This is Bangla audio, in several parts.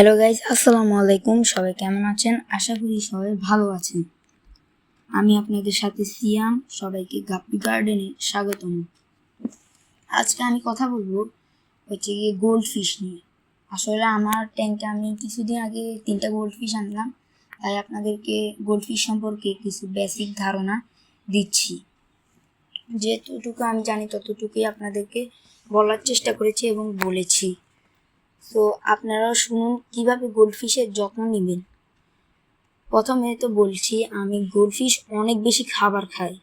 হ্যালো গাইজ আসসালামু আলাইকুম সবাই কেমন আছেন? আশা করি সবাই ভালো আছেন। আমি আপনাদের সাথে সিয়াম। সবাইকে গাপ্পি গার্ডেনে স্বাগতম। আজকে আমি কথা বলব হচ্ছে গিয়ে গোল্ড ফিশ নিয়ে। আসলে আমার ট্যাঙ্কে আমি কিছুদিন আগে তিনটা গোল্ড ফিশ আনলাম। তাই আপনাদেরকে গোল্ড ফিশ সম্পর্কে কিছু বেসিক ধারণা দিচ্ছি। যেতটুকু আমি জানি, ততটুকুই আপনাদেরকে বলার চেষ্টা করেছি এবং বলেছি। তো আপনারাও শুনুন, কীভাবে গোল্ডফিশের যত্ন নেবেন? প্রথমে তো বলছি, আমি গোল্ডফিশ অনেক বেশি খাবার খাই।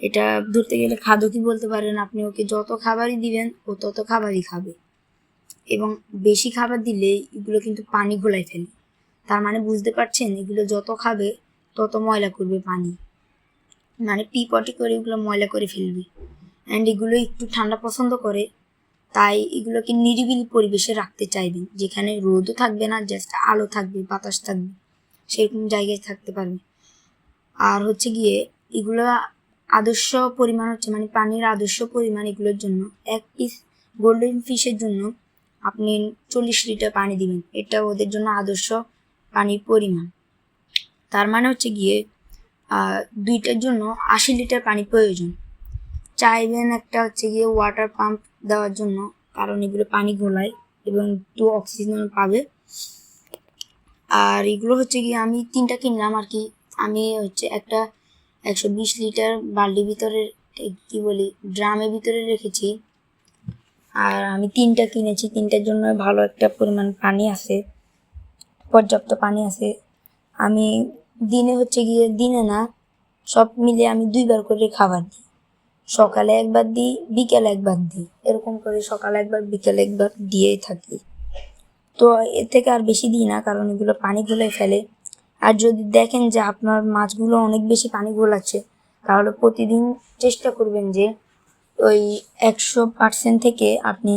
এটা ধরতে গেলে খাদ্য কি বলতে পারেন, আপনি ওকে যত খাবারই দিবেন, ও তত খাবারই খাবে। এবং বেশি খাবার দিলে এগুলো কিন্তু পানি ঘোলাই ফেলে। তার মানে বুঝতে পারছেন, এগুলো যত খাবে, তত ময়লা করবে পানি। মানে পি পটি করে এগুলো ময়লা করে ফেলবে। অ্যান্ড এগুলো একটু ঠান্ডা পছন্দ করে তাই এগুলোকে নিরিবিলি পরিবেশে রাখতে চাইবেন যেখানে রোদও থাকবে না জাস্ট আলো থাকবে, বাতাস থাকবে, সেরকম জায়গায় থাকতে পারবে। আর হচ্ছে গিয়ে এগুলো আদর্শ পরিমাণ হচ্ছে মানে পানির আদর্শ পরিমাণ এগুলোর জন্য এক পিস গোল্ডেন ফিশের জন্য আপনি চল্লিশ লিটার পানি দিবেন। এটা ওদের জন্য আদর্শ পানির পরিমাণ। তার মানে হচ্ছে গিয়ে দুইটার জন্য আশি লিটার পানি প্রয়োজন। চাইবেন একটা হচ্ছে গিয়ে ওয়াটার পাম্প দেওয়ার জন্য, কারণ এগুলো পানি গোলায় এবং একটু অক্সিজেন পাবে। আর এগুলো হচ্ছে গিয়ে আমি তিনটা কিনলাম আর কি। আমি হচ্ছে একটা একশো বিশ লিটার বাল্টির ভিতরে কি বলি ড্রামের ভিতরে রেখেছি। আর আমি তিনটা কিনেছি, তিনটার জন্য ভালো একটা পরিমাণ পানি আছে, পর্যাপ্ত পানি আছে। আমি দিনে হচ্ছে গিয়ে, দিনে না, সব মিলে আমি দুইবার করে খাবার দিই। সকালে একবার দিই, বিকেলে একবার দিই। এরকম করে সকালে একবার, বিকেলে একবার দিয়েই থাকি। তো এর থেকে আর বেশি দিই না, কারণ এগুলো পানি গুলে ফেলে। আর যদি দেখেন যে আপনার মাছগুলো অনেক বেশি পানি গোলাচ্ছে, তাহলে প্রতিদিন চেষ্টা করবেন যে ওই একশো পার্সেন্ট থেকে আপনি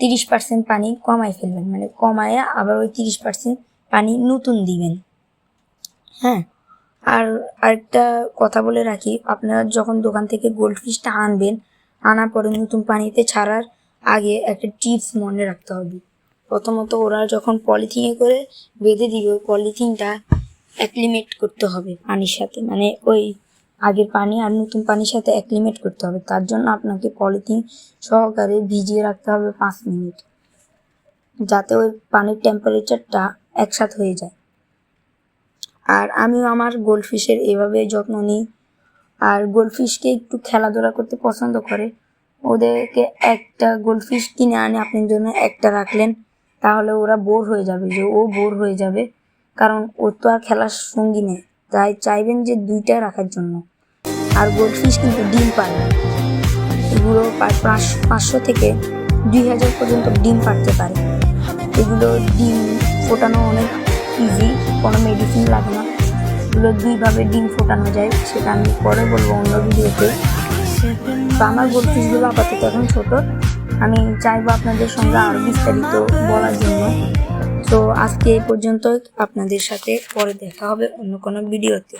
তিরিশ পার্সেন্ট পানি কমায় ফেলবেন। মানে কমায় আবার ওই তিরিশ পার্সেন্ট পানি নতুন দিবেন। হ্যাঁ আর আরেকটা কথা বলে রাখি, আপনারা যখন দোকান থেকে গোল্ড ফিশটা আনবেন আনার পরে নতুন পানিতে ছাড়ার আগে একটা টিপস মনে রাখতে হবে। প্রথমত ওরা যখন পলিথিনে করে বেঁধে দিবে পলিথিনটা অ্যাক্লিমেট করতে হবে পানির সাথে। মানে ওই আগের পানি আর নতুন পানির সাথে অ্যাক্লিমেট করতে হবে। তার জন্য আপনাকে পলিথিন সহকারে ভিজিয়ে রাখতে হবে পাঁচ মিনিট। যাতে ওই পানির টেম্পারেচারটা একসাথে হয়ে যায়। আর আমিও আমার গোল্ডফিশের এভাবে যত্ন নিই। আর গোল্ডফিশকে একটু খেলাধুলা করতে পছন্দ করে। ওদেরকে একটা গোল্ডফিশ কিনে আনে, আপনার জন্য একটা রাখলেন, তাহলে ওরা বোর হয়ে যাবে যে ও বোর হয়ে যাবে। কারণ ওর তো আর খেলার সঙ্গী নেই, তাই চাইবেন যে দুইটা রাখার জন্য। আর গোল্ডফিশ কিন্তু ডিম পারে না। এগুলো পাঁচশো থেকে দুই হাজার পর্যন্ত ডিম পারতে পারে। এগুলো ডিম ফোটানো অনেক ইজি কোনো মেডিসিন লাগে না। এগুলো দুইভাবে ডিম ফোটানো যায়, সেটা আমি পরে বলব অন্য ভিডিওতে। তো আমার গোলফিশগুলো আপাতত এখন ছোটো। আমি চাইব আপনাদের সঙ্গে আরও বিস্তারিত বলার জন্য। তো আজকে এই পর্যন্ত আপনাদের সাথে পরে দেখা হবে অন্য কোনো ভিডিওতে।